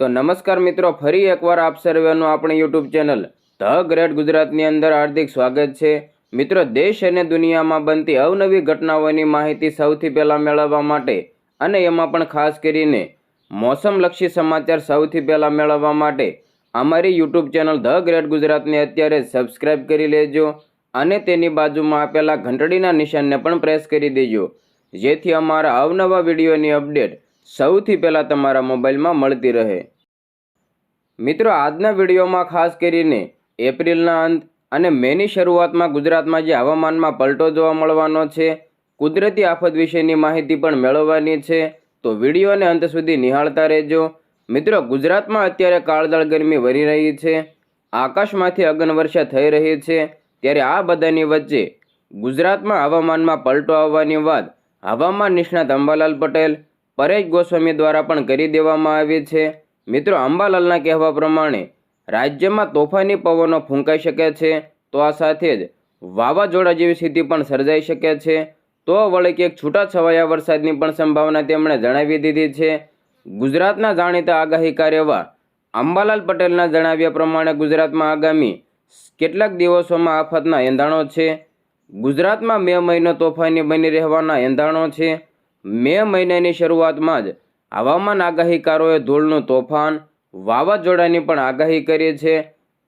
તો નમસ્કાર મિત્રો, ફરી એકવાર આપ સર્વેનું આપણી યુટ્યુબ ચેનલ ધ ગ્રેટ ગુજરાતની અંદર હાર્દિક સ્વાગત છે. મિત્રો, દેશ અને દુનિયામાં બનતી અવનવી ઘટનાઓની માહિતી સૌથી પહેલાં મેળવવા માટે અને એમાં પણ ખાસ કરીને મોસમલક્ષી સમાચાર સૌથી પહેલાં મેળવવા માટે અમારી યુટ્યુબ ચેનલ ધ ગ્રેટ ગુજરાતને અત્યારે સબસ્ક્રાઇબ કરી લેજો અને તેની બાજુમાં આપેલા ઘંટડીના નિશાનને પણ પ્રેસ કરી દેજો. જેથી અમારા અવનવા વિડીયોની અપડેટ સૌથી પહેલાં તમારા મોબાઈલમાં મળતી રહે. મિત્રો, આજના વિડીયોમાં ખાસ કરીને એપ્રિલના અંત અને મેની શરૂઆતમાં ગુજરાતમાં જે હવામાનમાં પલટો જોવા મળવાનો છે, કુદરતી આફત વિશેની માહિતી પણ મેળવવાની છે, તો વિડીયોને અંત સુધી નિહાળતા રહેજો. મિત્રો, ગુજરાતમાં અત્યારે કાળઝાળ ગરમી વરી રહી છે, આકાશમાંથી અગનવર્ષા થઈ રહી છે, ત્યારે આ બધાની વચ્ચે ગુજરાતમાં હવામાનમાં પલટો આવવાની વાત હવામાન નિષ્ણાત અંબાલાલ પટેલ પરેશ ગોસ્વામી દ્વારા પણ કરી દેવામાં આવી છે. મિત્રો, અંબાલાલના કહેવા પ્રમાણે, રાજ્યમાં તોફાની પવનો ફૂંકાઈ શકે છે, તો આ સાથે જ વાવાઝોડા જેવી સ્થિતિ પણ સર્જાઈ શકે છે. તો વળી કે છૂટાછવાયા વરસાદની પણ સંભાવના તેમણે જણાવી દીધી છે. ગુજરાતના જાણીતા આગાહીકાર એવા અંબાલાલ પટેલના જણાવ્યા પ્રમાણે ગુજરાતમાં આગામી કેટલાક દિવસોમાં આફતના એંધાણો છે. ગુજરાતમાં મે મહિનો તોફાની બની રહેવાના એંધાણો છે. મે મહિનાની શરૂઆતમાં જ હવામાન આગાહીકારોએ ધૂળનું તોફાન વાવાઝોડાની પણ આગાહી કરી છે.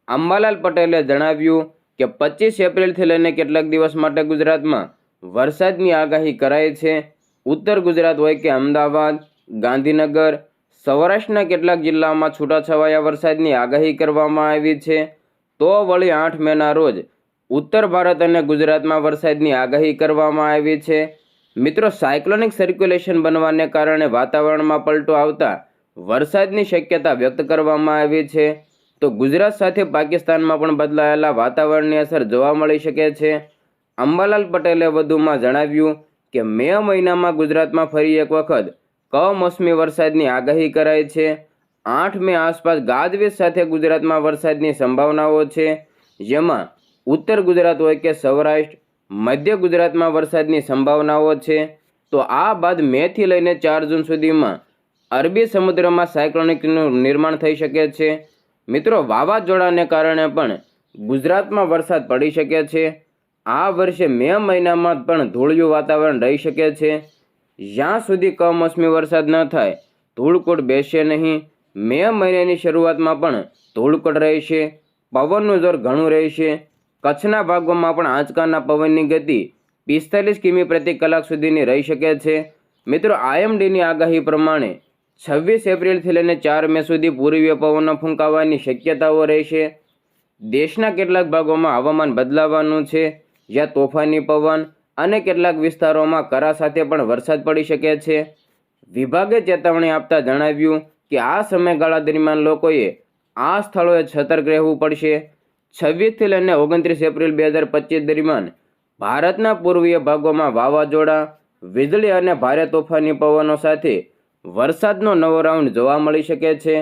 અંબાલાલ પટેલે જણાવ્યું કે પચીસ એપ્રિલથી લઈને કેટલાક દિવસ માટે ગુજરાતમાં વરસાદની આગાહી કરાઈ છે. ઉત્તર ગુજરાત હોય કે અમદાવાદ, ગાંધીનગર, સૌરાષ્ટ્રના કેટલાક જિલ્લામાં છૂટાછવાયા વરસાદની આગાહી કરવામાં આવી છે. તો વળી આઠ મેના રોજ ઉત્તર ભારત અને ગુજરાતમાં વરસાદની આગાહી કરવામાં આવી છે. મિત્રો સાયક્લોનિક સર્ક્યુલેશન બનવાને કારણે વાતાવરણમાં પલટો આવતા વરસાદની શક્યતા વ્યક્ત કરવામાં આવી છે. તો ગુજરાત સાથે પાકિસ્તાનમાં પણ બદલાયેલા વાતાવરણની અસર જોવા મળી શકે છે. અંબાલાલ પટેલે વધુમાં જણાવ્યું કે, મે મહિનામાં ગુજરાતમાં ફરી એક વખત કમોસમી વરસાદની આગાહી કરાઈ છે. આઠ મે આસપાસ ગાજવીજ સાથે ગુજરાતમાં વરસાદની સંભાવનાઓ છે. જેમાં ઉત્તર ગુજરાત હોય કે સૌરાષ્ટ્ર મધ્ય ગુજરાતમાં વરસાદની સંભાવનાઓ છે. તો આ બાદ મેથી લઈને ચાર જૂન સુધીમાં અરબી સમુદ્રમાં સાયક્લોનિકનું નિર્માણ થઈ શકે છે. મિત્રો, વાવાઝોડાને કારણે પણ ગુજરાતમાં વરસાદ પડી શકે છે. આ વર્ષે મે મહિનામાં પણ ધૂળિયું વાતાવરણ રહી શકે છે. જ્યાં સુધી કમોસમી વરસાદ ન થાય ધૂળકોટ બેસશે નહીં. મે મહિનાની શરૂઆતમાં પણ ધૂળકોટ રહેશે, પવનનું જોર ઘણું રહેશે. કચ્છના ભાગોમાં પણ આંચકાના પવનની ગતિ પિસ્તાલીસ કિમી પ્રતિ કલાક સુધીની રહી શકે છે. મિત્રો, આઈએમડીની આગાહી પ્રમાણે છવ્વીસ એપ્રિલથી લઈને ચાર મે સુધી પૂર્વીય પવનો ફૂંકાવાની શક્યતાઓ રહેશે. દેશના કેટલાક ભાગોમાં હવામાન બદલાવાનું છે. જ્યાં તોફાની પવન અને કેટલાક વિસ્તારોમાં કરા સાથે પણ વરસાદ પડી શકે છે. વિભાગે ચેતવણી આપતા જણાવ્યું કે આ સમયગાળા દરમિયાન લોકોએ આ સ્થળોએ સતર્ક રહેવું પડશે. છવ્વીસથી લઈને ઓગણત્રીસ એપ્રિલ બે હજાર પચીસ દરમિયાન ભારતના પૂર્વીય ભાગોમાં વાવાઝોડા, વીજળી અને ભારે તોફાની પવનો સાથે વરસાદનો નવો રાઉન્ડ જોવા મળી શકે છે.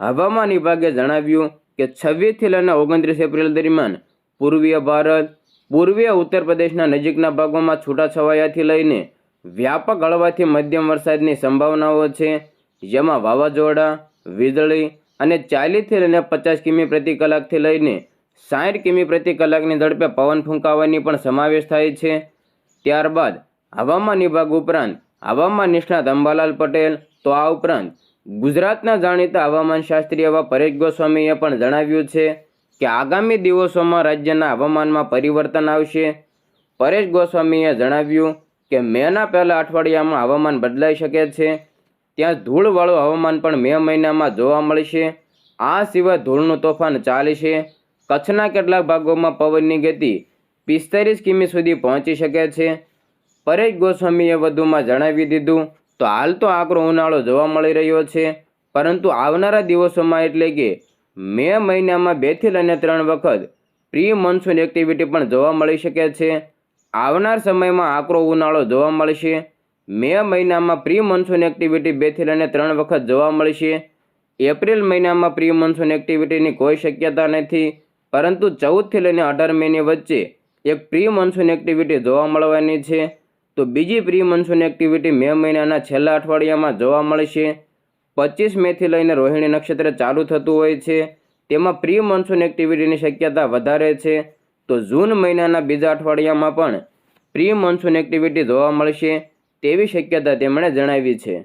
હવામાન વિભાગે જણાવ્યું કે છવ્વીસથી લઈને ઓગણત્રીસ એપ્રિલ દરમિયાન પૂર્વીય ભારત, પૂર્વીય ઉત્તર પ્રદેશના નજીકના ભાગોમાં છૂટાછવાયાથી લઈને વ્યાપક હળવાથી મધ્યમ વરસાદની સંભાવનાઓ છે. જેમાં વાવાઝોડા, વીજળી અને ચાલીસથી લઈને પચાસ કિમી પ્રતિ કલાકથી લઈને સાઠ કિમી પ્રતિ કલાકની ઝડપે પવન ફૂંકાવાની પણ સમાવેશ થાય છે. ત્યારબાદ, હવામાન વિભાગ ઉપરાંત હવામાન નિષ્ણાત અંબાલાલ પટેલ, તો આ ઉપરાંત ગુજરાતના જાણીતા હવામાન શાસ્ત્રી એવા પરેશ ગોસ્વામીએ પણ જણાવ્યું છે કે આગામી દિવસોમાં રાજ્યના હવામાનમાં પરિવર્તન આવશે. પરેશ ગોસ્વામીએ જણાવ્યું કે મેના પહેલા અઠવાડિયામાં હવામાન બદલાઈ શકે છે. ત્યાં ધૂળવાળું હવામાન પણ મે મહિનામાં જોવા મળશે. આ સિવાય ધૂળનું તોફાન ચાલશે કચ્છના કેટલાક ભાગોમાં પવનની ગતિ પિસ્તાલીસ કિમી સુધી પહોંચી શકે છે. પરેશ ગોસ્વામીએ વધુમાં જણાવી દીધું, તો હાલ તો આકરો ઉનાળો જોવા મળી રહ્યો છે, પરંતુ આવનારા દિવસોમાં એટલે કે મે મહિનામાં બેથી લઈને ત્રણ વખત પ્રી મોન્સૂન એક્ટિવિટી પણ જોવા મળી શકે છે. આવનાર સમયમાં આકરો ઉનાળો જોવા મળશે. મે મહિનામાં પ્રી મોન્સૂન એક્ટિવિટી બેથી લઈને ત્રણ વખત જોવા મળશે. એપ્રિલ મહિનામાં પ્રી મોન્સૂન એક્ટિવિટીની કોઈ શક્યતા નથી. પરંતુ ચૌદથી લઈને અઢાર મેની વચ્ચે એક પ્રી મોન્સૂન એક્ટિવિટી જોવા મળવાની છે. તો બીજી પ્રી મોન્સૂન એક્ટિવિટી મે મહિનાના છેલ્લા અઠવાડિયામાં જોવા મળશે. પચીસ મેથી લઈને રોહિણી નક્ષત્ર ચાલુ થતું હોય છે. તેમાં પ્રી મોન્સૂન એક્ટિવિટીની શક્યતા વધારે છે. તો જૂન મહિનાના બીજા અઠવાડિયામાં પણ પ્રી મોન્સૂન એક્ટિવિટી જોવા મળશે તેવી શક્યતા તેમણે જણાવી છે.